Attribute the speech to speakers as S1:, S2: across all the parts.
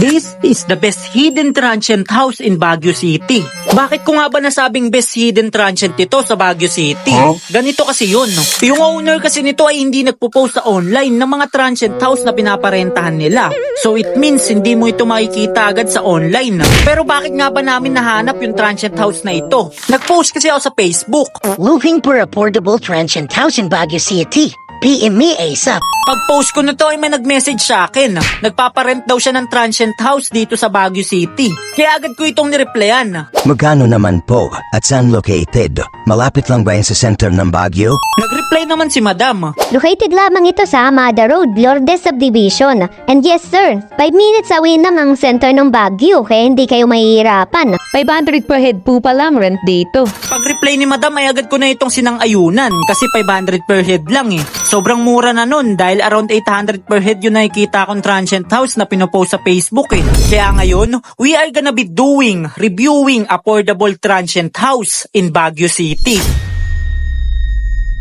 S1: This is the best hidden transient house in Baguio City. Bakit ko nga ba nasabing best hidden transient ito sa Baguio City?
S2: Huh?
S1: Ganito kasi yun. No? Yung owner kasi nito ay hindi nagpo-post sa online ng mga transient house na pinaparentahan nila. So it means hindi mo ito makikita agad sa online. Pero bakit nga ba namin nahanap yung transient house na ito? Nag-post kasi ako sa Facebook.
S3: Looking for a portable transient house in Baguio City. PM me ASAP.
S1: Pag-post ko na to ay may nag-message sa akin. Nagpaparent daw siya ng transient house dito sa Baguio City. Kaya agad ko itong nireplyan.
S2: Magkano naman po at saan located? Malapit lang ba yan sa center ng Baguio?
S1: Nag-reply naman si Madam.
S4: Located lamang ito sa Amada Road, Lourdes Subdivision. And yes sir, 5 minutes away lang ang center ng Baguio kaya hindi kayo mahihirapan.
S5: 500 per head po pala ang rent dito.
S1: Pag-reply ni Madam ay agad ko na itong sinang-ayunan kasi 500 per head lang eh. Sobrang mura na nun dahil around 800 per head yung nakikita kong transient house na pinopost sa Facebook eh. Kaya ngayon, we are gonna be doing, reviewing affordable transient house in Baguio City.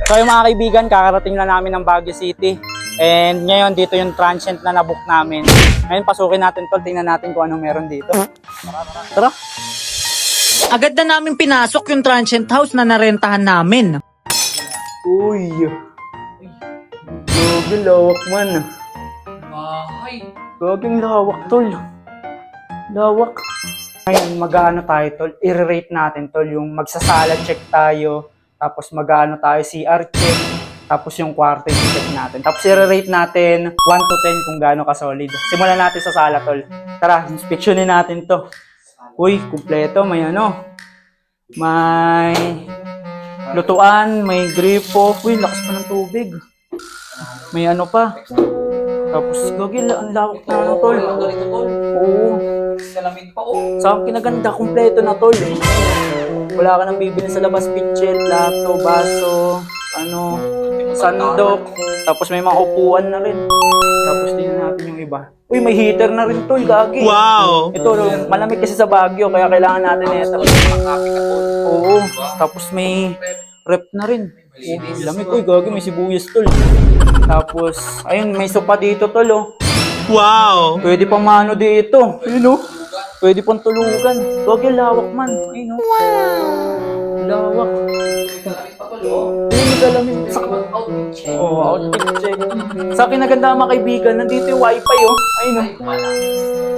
S1: So yung mga kaibigan, kakarating na namin ng Baguio City. And ngayon, dito yung transient na nabook namin. Ngayon, pasukin natin to. Tingnan natin kung anong meron dito. Tara. Agad na namin pinasok yung transient house na narentahan namin. Uy. Gogi, lawak man.
S6: Bahay.
S1: Goging lawak, tol. Lawak. Ngayon, mag-ano tayo, tol? I-rate natin, tol. Yung magsasala check tayo. Tapos mag-ano tayo, CR check. Tapos yung kwarto yung check natin. Tapos i-rate natin 1 to 10 kung gaano ka-solid. Simulan natin sa sala, tol. Tara, inspeksyonin natin to. Uy, kumpleto. May ano. May lutuan, may gripo. Uy, lakas pa ng tubig. May ano pa. Tapos, gagil, ang lawak na ano, tol.
S6: Ang ganito, tol.
S1: Oo.
S6: Salamin pa, oh.
S1: Sa akin kinaganda, kumpleto na, tol. Wala ka nang bibili sa labas, pitchel, plato, baso, ano, sandok. Tapos may mga upuan na rin. Tapos tingnan natin yung iba. Uy, may heater na rin, tol, gagi. Wow! Ito, no, malamig kasi sa Baguio, kaya kailangan natin ito. Oo. Tapos may rep na rin. Oh, lamig. Uy, gagi, may sibuyas, tol. Tapos, ayun, may sopa dito, tol, oh. Wow! Pwede pang mano dito. Ayun, oh. Pwede pang tulugan. Gagi, lawak man. Ayun, oh. Lawak.
S6: Salamin pa, tol, oh.
S1: Ayun, may salamin. Sa
S6: Outfit check.
S1: Oh, outfit check. Sa akin naganda mga kaibigan, nandito yung wifi, oh. Ayun, oh.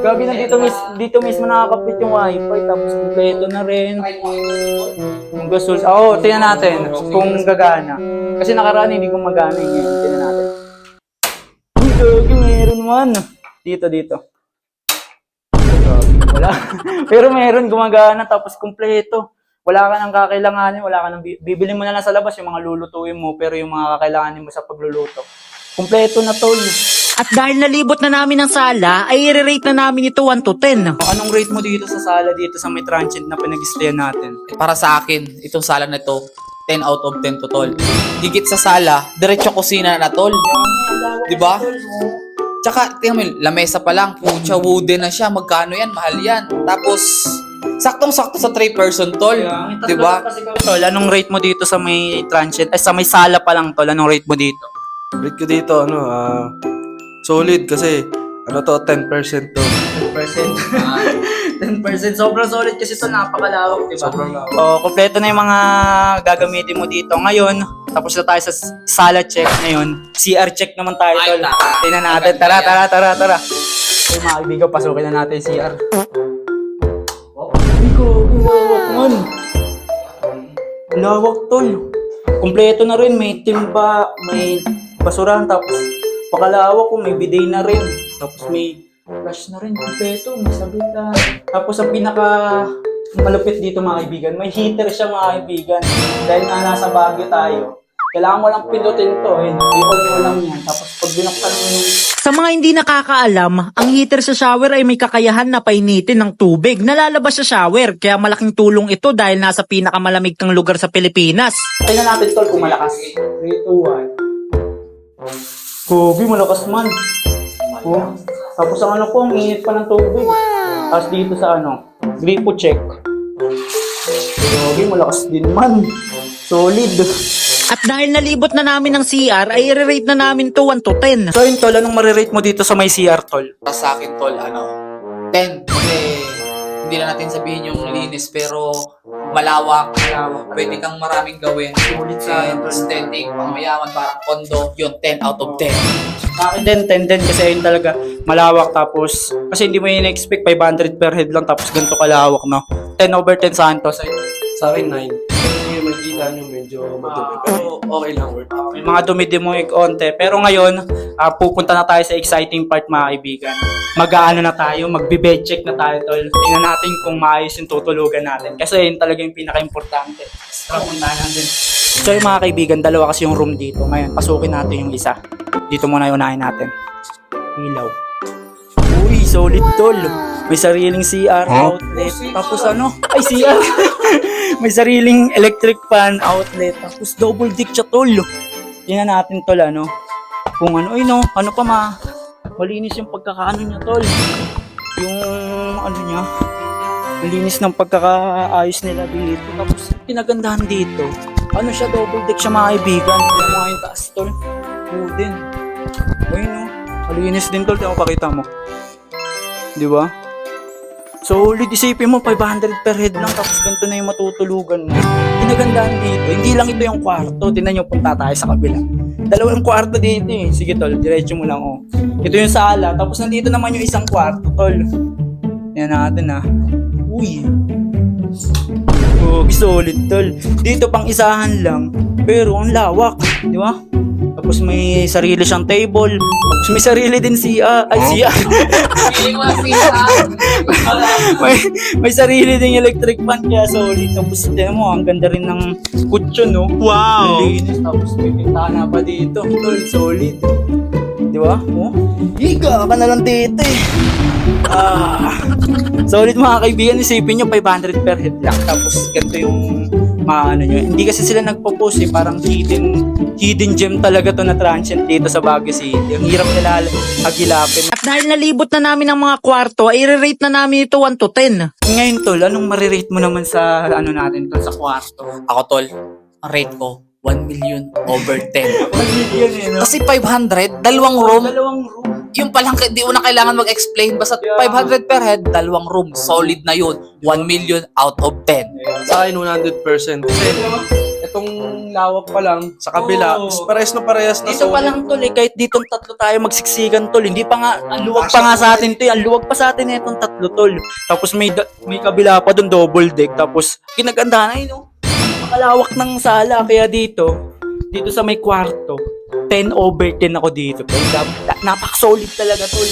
S1: Gabi nandito, mis dito mismo nakakapit yung wifi. Tapos kompleto na rin. Yung gasol. Oo, oh, tingnan natin kung gagana. Kasi nakaraan hindi gumagana yung ngayon. Tingnan natin. Gagi, meron man. Dito, dito. Ito, Wala. Pero meron gumagana tapos kumpleto. Wala ka nang kakailanganin, wala ka nang bi- bibili mo na lang sa labas yung mga lulutuin mo pero yung mga kakailanganin mo sa pagluluto. Kumpleto na tol. At dahil nalibot na namin ang sala, ay i-rate na namin ito 1 to 10. Anong rate mo dito sa sala dito sa may transient na pinag-stayan natin?
S6: Para sa akin, itong sala na to, 10 out of 10 to, tol. Higit sa sala, diretso kusina na, tol. Di ba? Tsaka, tingnan mo, yun, lamesa pa lang, pucha, wooden na siya, magkano yan, mahal yan. Tapos, saktong-sakto sa 3 person, tol. Di ba?
S1: Tol, anong rate mo dito sa may transient? Ay, sa may sala pa lang, tol. Anong rate mo dito?
S7: Rate ko dito, ano, ah, solid kasi, ano to, 10% to.
S1: 10%. 10%. Sobrang solid kasi ito, napakalawak, di ba?
S7: Sobrang lawak.
S1: Oh, kompleto na yung mga gagamitin mo dito. Ngayon, tapos na tayo sa s- sala check ngayon. CR check naman tayo,
S6: Ay,
S1: tol.
S6: tara.
S1: Tingnan natin. Tara, tara, tara, tara. Okay, mga kaibigan, pasukin na natin yung CR. Ko, lawak tol. Kompleto na rin. May timba, may basurahan, tapos pakalawak ko, may bidet na rin. Tapos may flash na rin. Kompleto, may na. Tapos ang pinaka malupit dito mga kaibigan, may heater siya mga kaibigan. Dahil nga nasa Baguio tayo. Kailangan mo lang pindutin to eh. I-on mo lang yan. Tapos pag binuksan mo yung... Sa mga hindi nakakaalam, ang heater sa shower ay may kakayahan na painitin ng tubig na lalabas sa shower. Kaya malaking tulong ito dahil nasa pinakamalamig kang lugar sa Pilipinas. Tingnan natin tol kung malakas. 3, 2, 1. Gobi, malakas man. Oh. Tapos ang ano po, ang init pa ng tubig. Tapos dito sa ano, gripo check. Gobi, malakas din man. Solid. At dahil nalibot na namin ng CR, ay i-rate na namin to 1 to 10. So yun tol, anong marirate mo dito sa may CR tol?
S6: Para sa akin, tol, ano, 10. Kasi hindi na natin sabihin yung linis pero malawak. Pwede kang maraming gawin.
S1: Sulit sa
S6: aesthetic, pangmayaman, parang kondo. Yun, 10 out of 10.
S1: Sa akin din, 10 din kasi ayun talaga malawak tapos kasi hindi mo yun expect 500 per head lang tapos ganito kalawak no. 10 over 10 Santos. Ayun.
S7: Sa akin, 9. Makikita nyo medyo madumi. Pero okay lang, worth it.
S1: May mga dumidimo yung konti. Pero ngayon, ah, pupunta na tayo sa exciting part mga kaibigan. Mag-aano na tayo, magbe-bed check na tayo tol. Tingnan natin kung maayos yung tutulugan natin. Kasi yun talaga yung pinaka-importante. Tara, puntahan natin. So yung mga kaibigan, dalawa kasi yung room dito. Ngayon, pasukin natin yung isa. Dito muna yung unahin natin. Ilaw. Uy, solid tol. May sariling CR outlet. Tapos ano? Ay, CR. May sariling electric fan outlet. Tapos double dick siya tol. Tingnan natin tol ano. Kung ano, ay no, ano pa ma. Malinis yung pagkakaano niya tol. Yung ano niya. Malinis ng pagkakaayos nila dito. Tapos pinagandahan dito. Ano siya, double deck siya mga kaibigan. Yung mga yung taas tol. Wooden. Ayun no. Malinis din tol. Ako pakita mo. Di ba? Solid, isipin mo, 500 per head lang, tapos ganito na yung matutulugan mo. Pinagandaan dito, hindi lang ito yung kwarto, tinan nyo, punta tayo sa kabila. Dalawang kwarto dito eh. Sige tol, diretso mo lang oh. Ito yung sala, tapos nandito naman yung isang kwarto tol. Yan natin ah. Uy. Oh, solid tol. Dito pang isahan lang, pero ang lawak, di ba? Tapos may sarili siyang table. Tapos may sarili din siya. Ay, siya.
S6: Na
S1: may, may sarili ding electric fan kaya solid. Tapos tingnan mo, ang ganda rin ng kutsyon, no? Wow! Linis. Tapos may pintana pa dito. Tol, solid. Di ba? Oh? Higa ka na lang dito eh. Ah. Solid mga kaibigan, isipin nyo 500 per head lang. Tapos ganito yung mga ano nyo. Hindi kasi sila nagpo-post eh. Parang hidden, hidden gem talaga to na transient dito sa Baguio City. Ang hirap nila agilapin.
S8: At dahil nalibot na namin ang mga kwarto, ay i-rate na namin ito 1 to 10.
S1: Ngayon tol, anong marirate mo naman sa ano natin tol sa kwarto?
S6: Ako, tol, ang rate ko, 1 million over 10.
S1: Million eh, no?
S6: Kasi 500, dalawang room,
S1: Dalawang room.
S6: yung palang di mo na kailangan mag-explain basta 500 per head, dalawang room, solid na yun. 1 million out of 10.
S7: Sa akin, 100%. Itong lawak pa lang sa kabila,
S1: Oo.
S7: parehas na parehas na
S1: Dito pa
S7: solid.
S1: lang tol eh, kahit ditong tatlo tayo magsiksikan tol, hindi pa nga, ang luwag pa nga sa atin to eh, ang luwag pa sa atin itong tatlo tol. Tapos may, da- may kabila pa doon double deck, tapos kinaganda na yun, no? Makalawak ng sala, kaya dito, dito sa may kwarto, 10 over 10 ako dito. Tol. Dap- Napak-solid talaga tol.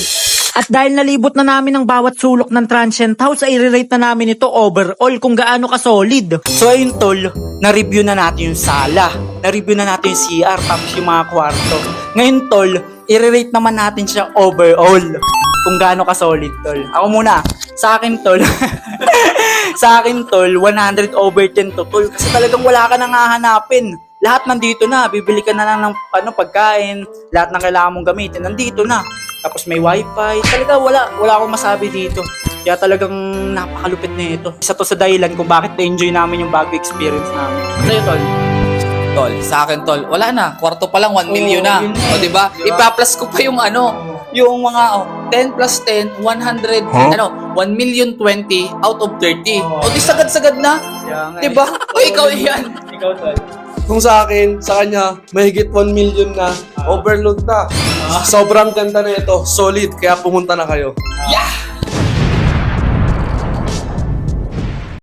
S8: At dahil nalibot na namin ang bawat sulok ng transient house, ay i-rate na namin ito overall kung gaano ka-solid.
S1: So ayun tol, na-review na natin yung sala, na-review na natin yung CR, tapos yung mga kwarto. Ngayon tol, i-rate naman natin siya overall kung gaano ka solid tol. Ako muna, sa akin tol, sa akin tol, 100 over 10 to tol, kasi talagang wala ka nang hahanapin. Lahat nandito na, bibili ka na lang ng ano, pagkain, lahat ng kailangan mong gamitin, nandito na. Tapos may wifi, talaga wala, wala akong masabi dito. Kaya talagang napakalupit na ito. Isa to sa dahilan kung bakit na-enjoy namin yung bago experience namin. Sa'yo, Tol.
S6: Tol, sa akin, tol, wala na. Kwarto pa lang, 1 million na.
S1: yun na
S6: O, di ba?
S1: Diba?
S6: Ipa-plus ko pa yung ano, yung mga oh, 10 plus 10, 100, ano, 1 million 20 out of 30.
S1: Oo.
S6: O, di sagad-sagad na.
S1: Kaya nga
S6: Di
S1: eh.
S6: ba? O, ikaw yan.
S1: Ikaw, Tol.
S7: Kung sa akin, sa kanya, mahigit 1 million na. Overload na. Sobrang ganda na ito. Solid. Kaya pumunta na kayo.
S6: Yeah!